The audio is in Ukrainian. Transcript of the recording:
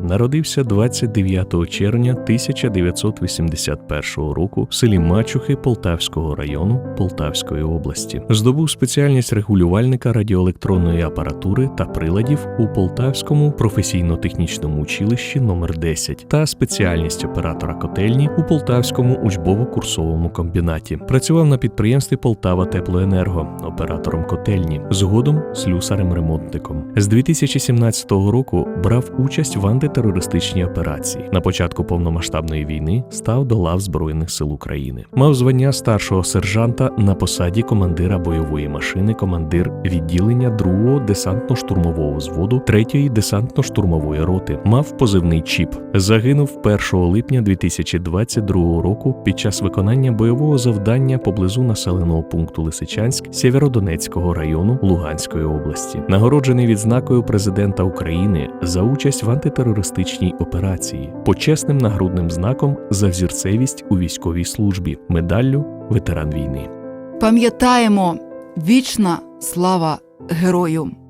народився 29 червня 1981 року в селі Мачухи Полтавського району Полтавської області. Здобув спеціальність регулювальника радіоелектронної апаратури та приладів у Полтавському професійно-технічному училищі номер 10 та спеціальність оператора котельні у Полтавському учбово-курсовому комбінаті. Працював на підприємстві Полтава Теплоенерго оператором котельні, згодом слюсарем-ремонтником. З 2017 року брав участь в антитерористичній операції. На початку повномасштабної війни став до лав Збройних сил України. Мав звання старшого сержанта на посаді командира бойової машини, командир відділення 2-го десантно-штурмового взводу 3-ї десантно-штурмової роти. Мав позивний чіп. Загинув 1 липня 2022 року під час виконання бойового завдання поблизу населеного пункту Лисичанськ Сєвєродонецького району Луганської області. Нагороджений відзнакою президента України за участь в антитерористичній операції, почесним нагрудним знаком за взірцевість у військовій службі, медаллю ветеран війни. Пам'ятаємо вічна слава герою!